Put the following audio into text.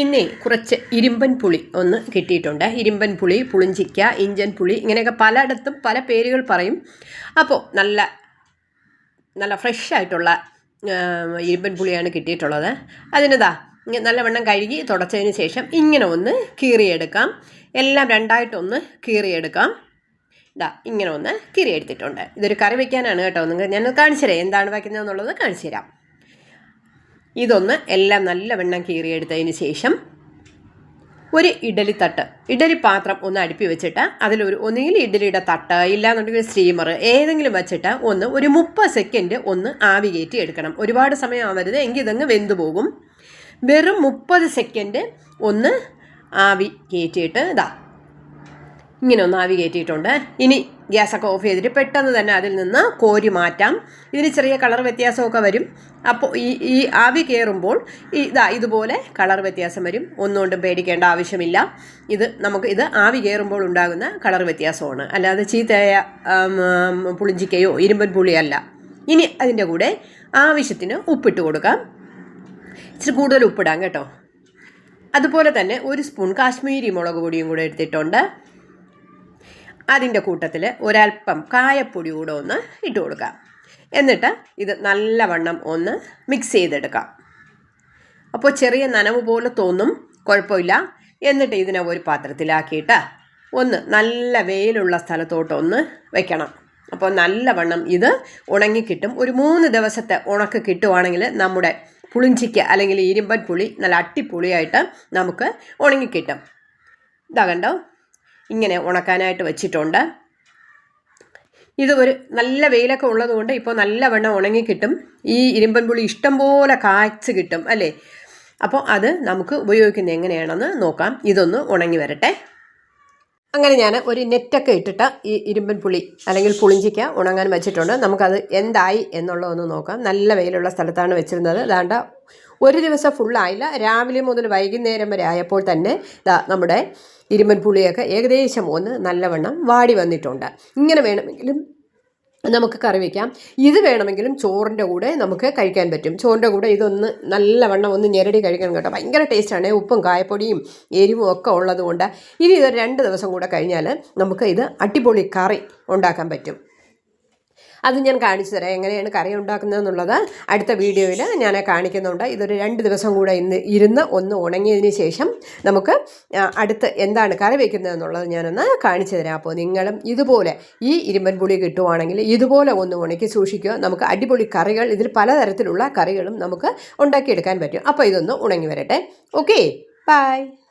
ഇന്നേ കുറച്ച് ഇരുമ്പൻ പുളി ഒന്ന് കിട്ടിയിട്ടുണ്ട്. ഇരുമ്പൻ പുളി പുളിഞ്ചിക്ക ഇഞ്ചൻ പുളി ഇങ്ങനെയൊക്കെ പലയിടത്തും പല പേരുകൾ പറയും. അപ്പോൾ നല്ല നല്ല ഫ്രഷ് ആയിട്ടുള്ള ഇരുമ്പൻ പുളിയാണ് കിട്ടിയിട്ടുള്ളത്. അതിനതാ നല്ലവണ്ണം കഴുകി തുടച്ചതിന് ശേഷം ഇങ്ങനെ ഒന്ന് കീറിയെടുക്കാം. എല്ലാം രണ്ടായിട്ടൊന്ന് കീറിയെടുക്കാം. ഇതാ ഇങ്ങനെ ഒന്ന് കീറിയെടുത്തിട്ടുണ്ട്. ഇതൊരു കറി വയ്ക്കാനാണ് കേട്ടോ. നിങ്ങൾ ഞാൻ കാണിച്ചു തരാം എന്താണ് വയ്ക്കുന്നതെന്നുള്ളത് കാണിച്ചു തരാം ഇതൊന്ന് എല്ലാം നല്ല നല്ലവണ്ണം കീറിയെടുത്തതിന് ശേഷം ഒരു ഇഡലി തട്ട് ഇഡലി പാത്രം ഒന്ന് അടുപ്പി വെച്ചിട്ട് അതിലൊരു ഒന്നുകിൽ ഇഡലിയുടെ തട്ട് ഇല്ലാന്നുണ്ടെങ്കിൽ സ്റ്റീമർ ഏതെങ്കിലും വെച്ചിട്ട് ഒന്ന് ഒരു മുപ്പത് സെക്കൻഡ് ഒന്ന് ആവി കയറ്റി എടുക്കണം. ഒരുപാട് സമയം ആവരുത് എങ്കിൽ ഇതങ്ങ് വെന്തു പോകും. വെറും മുപ്പത് സെക്കൻഡ് ഒന്ന് ആവി കയറ്റിയിട്ട് ഇതാ. ഇങ്ങനെ ഒന്ന് ആവി കയറ്റിയിട്ടുണ്ട് ഇനി ഗ്യാസൊക്കെ ഓഫ് ചെയ്തിട്ട് പെട്ടെന്ന് തന്നെ അതിൽ നിന്ന് കോരി മാറ്റാം. ഇതിന് ചെറിയ കളർ വ്യത്യാസമൊക്കെ വരും. അപ്പോൾ ഈ ഈ ആവി കയറുമ്പോൾ ഇതാ ഇതുപോലെ കളർ വ്യത്യാസം വരും. ഒന്നുകൊണ്ടും പേടിക്കേണ്ട ആവശ്യമില്ല. ഇത് നമുക്ക് ഇത് ആവി കയറുമ്പോൾ ഉണ്ടാകുന്ന കളർ വ്യത്യാസമാണ്. അല്ലാതെ ചീത്തയായ പുളിഞ്ചിക്കയോ ഇരുമ്പൻ പുളിയല്ല. ഇനി അതിന്റെ കൂടെ ആവശ്യത്തിന് ഉപ്പിട്ട് കൊടുക്കാം. ഇച്ചിരി കൂടുതൽ ഉപ്പിടാം കേട്ടോ. അതുപോലെ തന്നെ ഒരു സ്പൂൺ കാശ്മീരി മുളക് പൊടിയും കൂടെ എടുത്തിട്ടുണ്ട്. അതിന്റെ കൂട്ടത്തിൽ ഒരല്പം കായപ്പൊടി കൂടെ ഒന്ന് ഇട്ട് കൊടുക്കാം. എന്നിട്ട് ഇത് നല്ലവണ്ണം ഒന്ന് മിക്സ് ചെയ്തെടുക്കാം. അപ്പോൾ ചെറിയ നനവ് പോലെ തോന്നും കുഴപ്പമില്ല. എന്നിട്ട് ഇതിനെ ഒരു പാത്രത്തിലാക്കിയിട്ട് ഒന്ന് നല്ല വെയിലുള്ള സ്ഥലത്തോട്ടൊന്ന് വെക്കണം. അപ്പോൾ നല്ലവണ്ണം ഇത് ഉണങ്ങിക്കിട്ടും ഒരു മൂന്ന് ദിവസത്തെ ഉണക്ക് കിട്ടുവാണെങ്കിൽ നമ്മുടെ പുളിഞ്ചിക്ക് അല്ലെങ്കിൽ ഇരുമ്പൻ പുളി നല്ല അട്ടിപ്പുളിയായിട്ട് നമുക്ക് ഉണങ്ങിക്കിട്ടും ഇതാ കണ്ടോ? ഇങ്ങനെ ഉണക്കാനായിട്ട് വെച്ചിട്ടുണ്ട്. ഇത് ഒരു നല്ല വെയിലൊക്കെ ഉള്ളതുകൊണ്ട് ഇപ്പോൾ നല്ലവണ്ണം ഉണങ്ങി കിട്ടും. ഈ ഇരുമ്പൻ പുളി ഇഷ്ടം പോലെ കായ്ച്ച് കിട്ടും അല്ലേ? അപ്പോൾ അത് നമുക്ക് ഉപയോഗിക്കുന്നത് എങ്ങനെയാണെന്ന് നോക്കാം. ഇതൊന്ന് ഉണങ്ങി വരട്ടെ. അങ്ങനെ ഞാൻ ഒരു നെറ്റൊക്കെ ഇട്ടിട്ട് ഈ ഇരുമ്പൻ പുളി അല്ലെങ്കിൽ പുളിഞ്ചിക്ക ഉണങ്ങാൻ വെച്ചിട്ടുണ്ട്. നമുക്കത് എന്തായി എന്നുള്ളതൊന്ന് നോക്കാം. നല്ല വെയിലുള്ള സ്ഥലത്താണ് വെച്ചിരുന്നത്. അതാണ്ട് ഒരു ദിവസം ഫുള്ളായില്ല രാവിലെ മുതൽ വൈകുന്നേരം വരെ ആയപ്പോൾ തന്നെ ദാ നമ്മുടെ ഇരുമ്പൻ പുളിയൊക്കെ ഏകദേശം ഒന്ന് നല്ലവണ്ണം വാടി വന്നിട്ടുണ്ട്. ഇങ്ങനെ വേണമെങ്കിലും നമുക്ക് കറി വയ്ക്കാം ഇത് വേണമെങ്കിലും ചോറിന്റെ കൂടെ നമുക്ക് കഴിക്കാൻ പറ്റും. ചോറിന്റെ കൂടെ ഇതൊന്ന് നല്ലവണ്ണം ഒന്ന് ഞെരടി കഴിക്കണം കേട്ടോ. ഭയങ്കര ടേസ്റ്റാണ്. ഉപ്പും കായപ്പൊടിയും എരിവും ഒക്കെ ഉള്ളതുകൊണ്ട് ഇനി ഇത് രണ്ട് ദിവസം കൂടെ കഴിഞ്ഞാൽ നമുക്ക് ഇത് അടിപൊളി കറി ഉണ്ടാക്കാൻ പറ്റും. അത് ഞാൻ കാണിച്ചു തരാം. എങ്ങനെയാണ് കറി ഉണ്ടാക്കുന്നതെന്നുള്ളത്. അടുത്ത വീഡിയോയിൽ ഞാൻ കാണിക്കുന്നുണ്ട്. ഇതൊരു രണ്ട് ദിവസം കൂടെ ഇന്ന് ഇരുന്ന് ഒന്ന് ഉണങ്ങിയതിന് ശേഷം നമുക്ക് അടുത്ത് എന്താണ് കറി വയ്ക്കുന്നതെന്നുള്ളത് ഞാനൊന്ന് കാണിച്ചു തരാം. അപ്പോൾ നിങ്ങളും ഇതുപോലെ ഈ ഇരുമ്പൻ പുളി കിട്ടുവാണെങ്കിൽ ഇതുപോലെ ഒന്ന് ഉണക്കി സൂക്ഷിക്കുക. നമുക്ക് അടിപൊളി കറികൾ ഇതിൽ പലതരത്തിലുള്ള കറികളും നമുക്ക് ഉണ്ടാക്കിയെടുക്കാൻ പറ്റും. അപ്പോൾ ഇതൊന്ന് ഉണങ്ങി വരട്ടെ. Okay bye.